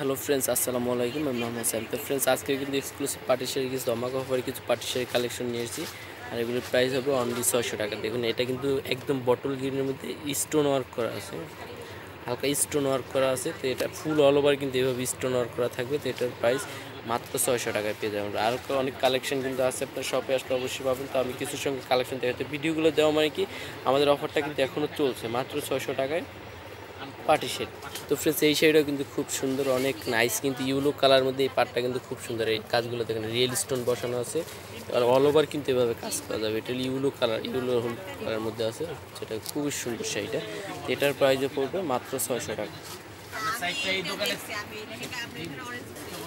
Hello friends আসসালামু আলাইকুম আমি মোহাম্মদ সাইম তো ফ্রেন্ডস আজকে কিন্তু এক্সক্লুসিভ পার্টি শাড়ি কিছু ধমাকা অফারে কিছু পার্টি শাড়ি কালেকশন নিয়ে এসেছি। আর এগুলোর প্রাইস হবে অনলি ছয়শো টাকা। দেখুন, এটা কিন্তু একদম বটল গ্রিনের মধ্যে স্টোন ওয়ার্ক করা আছে। হালকা স্টোন ওয়ার্ক করা আছে। তো এটা ফুল অল ওভার কিন্তু এভাবে স্টোন ওয়ার্ক করা থাকবে। তো এটার প্রাইস মাত্র ছয়শো টাকায় পেয়ে যাবেন। আর অনেক কালেকশন কিন্তু আছে, আপনার শপে আসলে অবশ্যই পাবেন। তো আমি কিছুর সঙ্গে কালেকশন দেখাতে ভিডিওগুলো দেওয়া মানে কি, আমাদের অফারটা কিন্তু এখনও চলছে, মাত্র ছয়শো টাকায়। Party shade. তো ফ্রেন্ডস এই শাড়িটাও কিন্তু খুব সুন্দর, অনেক নাইস কিন্তু ইউলো কালার মধ্যে এই পার্টটা কিন্তু খুব সুন্দর। এই কাজগুলো দেখেন রিয়েল স্টোন বসানো আছে। আর অল ওভার কিন্তু এভাবে কাজ করা যাবে। এটা ইউলো কালার ইউলো হলুদ কালারের মধ্যে আছে। সেটা খুবই সুন্দর শাড়িটা এটার প্রাইসে পড়বে মাত্র ছয়শো টাকা।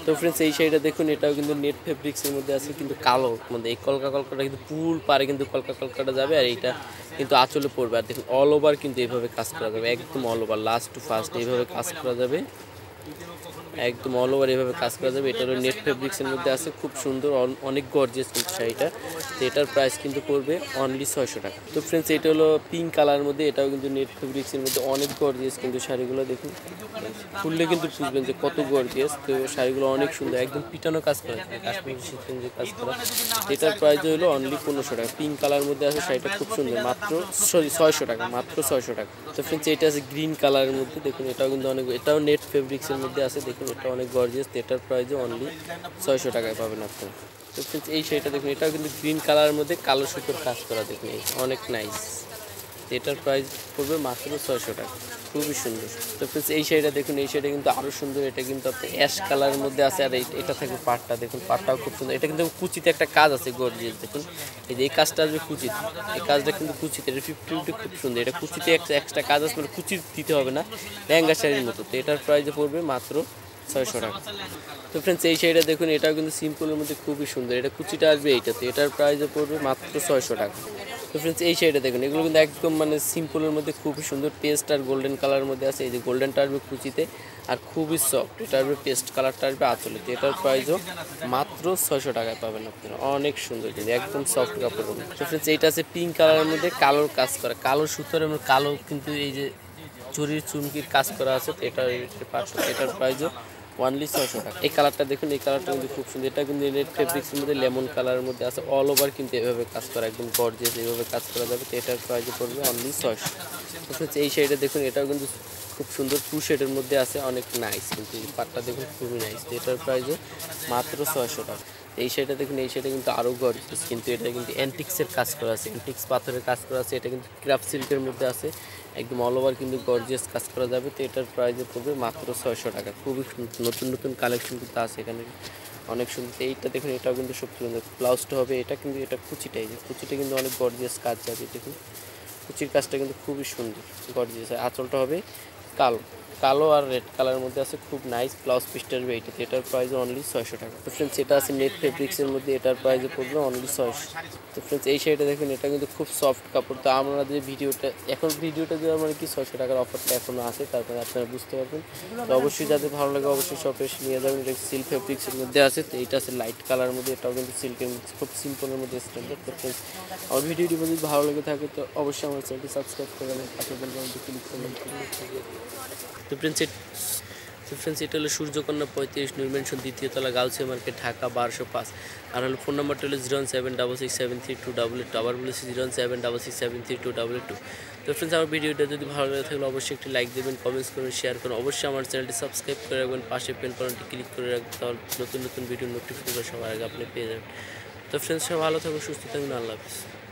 তো ফ্রেন্ডস এই শাড়িটা দেখুন, এটাও কিন্তু নেট ফেব্রিক্সের মধ্যে আছে, কিন্তু কালো। মধ্যে এই কলকা কলকাটা কিন্তু ফুল পারে কিন্তু কলকা কলকাটা যাবে। আর এইটা কিন্তু আঁচলে পড়বে। আর দেখুন অল ওভার কিন্তু এইভাবে কাজ করা যাবে। একদম all over last to first এইভাবে কাজ করা যাবে। একদম অল ওভার এভাবে কাজ করা যাবে। এটা নেট ফেব্রিক্সের মধ্যে আছে, খুব সুন্দর, অন- অনেক গর্জিয়াস কিন্তু শাড়িটা। তো এটার প্রাইস কিন্তু পড়বে অনলি ছয়শো টাকা। তো ফ্রেন্ডস এটা হলো পিঙ্ক কালারের মধ্যে, এটাও কিন্তু নেট ফেব্রিক্সের মধ্যে অনেক গর্জিয়াস কিন্তু শাড়িগুলো দেখুন। খুললে কিন্তু বুঝবেন যে কত গর্জিয়াস তো শাড়িগুলো অনেক সুন্দর, একদম পিটানো কাজ করা কাশ্মীরি যে কাজ করা। এটার প্রাইস হলো অনলি পনেরোশো টাকা। পিঙ্ক কালার মধ্যে আছে, শাড়িটা খুব সুন্দর, মাত্র সরি ছয়শো টাকা, মাত্র ছয়শো টাকা। তো ফ্রেন্ডস এটা আছে গ্রিন কালারের মধ্যে, দেখুন, এটাও কিন্তু অনেক, এটাও নেট ফেব্রিক্সের মধ্যে আছে, দেখুন। এটা অনেক গর্জিয়াস এটার প্রাইসও অনলি ছয়শো টাকায় পাবেন আপনারা তো ফ্রেন্ডস এই শাড়িটা দেখুন, এটাও কিন্তু গ্রিন কালারের মধ্যে কালো সুতোর কাজ করা দেখুন অনেক নাইস এটার প্রাইস পড়বে মাত্র ছয়শো টাকা, খুবই সুন্দর। তো ফ্রেন্ডস এই শাড়িটা দেখুন, এই শাড়িটা কিন্তু আরও সুন্দর, এটা কিন্তু আপনার অ্যাশ কালারের মধ্যে আছে, আর এটা থাকবে পাটটা দেখুন, পাটটাও খুব সুন্দর। এটা কিন্তু কুচিতে একটা কাজ আছে গর্জিয়াস দেখুন। এই যে এই কাজটা আসবে কুচিতে, এই কাজটা কিন্তু কুচিতে, এটা ফিফটি খুব সুন্দর, এটা কুচিতে একটা এক্সট্রা কাজ আছে মানে কুচি দিতে হবে না, লেহেঙ্গা শাড়ির মতো। তো এটার প্রাইসে পড়বে মাত্র ছয়শো টাকা। তো ফ্রেন্ডস এই শাড়িটা দেখুন, এটাও কিন্তু সিম্পলের মধ্যে খুবই সুন্দর। এটা কুচিটা আসবে এইটাতে। এটার প্রাইসে পড়বে মাত্র ছয়শো টাকা। তো ফ্রেন্ডস এই শাড়িটা দেখুন, এগুলো কিন্তু একদম মানে সিম্পলের মধ্যে খুবই সুন্দর। পেস্ট আর গোল্ডেন কালারের মধ্যে আছে। এই যে গোল্ডেনটা আসবে কুচিতে আর খুবই সফট এটা আসবে পেস্ট কালারটা আসবে আঁচলে তো এটার প্রাইসও মাত্র ছয়শো টাকায় পাবেন আপনারা। অনেক সুন্দর কিন্তু, একদম সফট কাপড় তো ফ্রেন্ডস এইটা আছে পিঙ্ক কালারের মধ্যে কালোর কাজ করা। কালো সুতোর কালো কিন্তু এই যে চুরির চুমকির কাজ করা আছে। এটার পাঁচশো এটার প্রাইসও ওয়ানলি ছয়শো টাকা। এই কালারটা দেখুন, এই কালারটা কিন্তু খুব সুন্দর। এটা কিন্তু নেট ফেব্রিক্সের মধ্যে লেমন কালারের মধ্যে আছে। অল ওভার কিন্তু এভাবে কাজ করা, একদম গর্জিয়াস এইভাবে কাজ করা যাবে। তো এটার প্রাইসে পড়বে অনলি ছয়শো। হচ্ছে এই শাড়িটা দেখুন, এটাও কিন্তু খুব সুন্দর টু শেডের মধ্যে আছে। অনেক নাইস কিন্তু এই পাটটা দেখুন, খুবই নাইস তো এটার প্রাইসও মাত্র ছয়শো টাকা। এই শাড়িটা দেখুন, এই শাড়িটা কিন্তু আরও গর্জিয়াস কিন্তু এটা কিন্তু অ্যান্টিক্সের কাজ করা আছে। অ্যান্টিক্স পাথরের কাজ করা আছে। এটা কিন্তু ক্রাফট সিল্কের মধ্যে আছে। একদম অল ওভার কিন্তু গর্জিয়াস কাজ করা যাবে। তো এটার প্রাইসে পড়বে মাত্র ছয়শো টাকা। খুবই। নতুন নতুন কালেকশন কিন্তু আছে এখানে। অনেক সুন্দর। এইটা দেখুন, এটাও কিন্তু সব সুন্দর। ব্লাউজটা হবে এটা কিন্তু এটা কুচিটাই যে কুচিটা কিন্তু অনেক গর্জিয়াস কাজ যাবে দেখুন। কুচির কাজটা কিন্তু খুবই সুন্দর গর্জিয়াস আঁচলটা হবে কালো। কালো আর রেড কালারের মধ্যে আছে, খুব নাইস ব্লাউজ পিসটা আসবে এইটাতে এটার প্রাইস অনলি ছয়শো টাকা। তো ফ্রেন্ডস এটা আছে নেট ফেব্রিক্সের মধ্যে, এটার প্রাইসে পড়বে অনলি ছয়শো। তো ফ্রেন্ডস এই শাড়িটা দেখুন, এটা কিন্তু খুব সফট কাপড়। তো আমরা যে ভিডিওটা, এখন ভিডিওটা দেওয়ার মানে কি ছয়শো টাকার অফারটা এখনও আছে, তারপরে আপনারা বুঝতে পারবেন। তো অবশ্যই যাদের ভালো লাগে, অবশ্যই শপে এসে নিয়ে যাবেন। এটা সিল্ক ফেব্রিক্সের মধ্যে আছে, তো এইটা আছে লাইট কালারের মধ্যে, এটাও কিন্তু সিল্কের মধ্যে, খুব সিম্পলের মধ্যে স্ট্যান্ডার্ড তো ফ্রেন্ডস আমার ভিডিওটি যদি ভালো লেগে থাকে, তো অবশ্যই আমার চ্যানেলটি সাবস্ক্রাইব করে পাশে ক্লিক করবেন। ফ্রেন্ডস তো ফ্রেন্ডস এটা হলো সূর্যকন্যা পঁয়ত্রিশ নির্মেনশন দ্বিতীয় তলা গাউসিয়া মার্কেট, ঢাকা বারোশো পাঁচ। আর হলো ফোন নাম্বারটা হলো zero seven double six seven three two double eight. আবার বলেছি zero seven double six seven three two double eight two. তো ফ্রেন্ডস আমার ভিডিওটা যদি ভালো লাগে থাকলে অবশ্যই একটি লাইক দেবেন কমেন্টস করবেন শেয়ার করুন অবশ্যই আমার চ্যানেলটি সাবস্ক্রাইব করে রাখবেন। পাশে পেন কলনটি ক্লিক করে রাখবেন। তাহলে নতুন নতুন ভিডিও নোটিফিকেশন সবার আগে আপনি পেয়ে যাবেন। তো ফ্রেন্ডস সব ভালো থাকুন, সুস্থ থাকুন। আল্লাহ হাফিজ।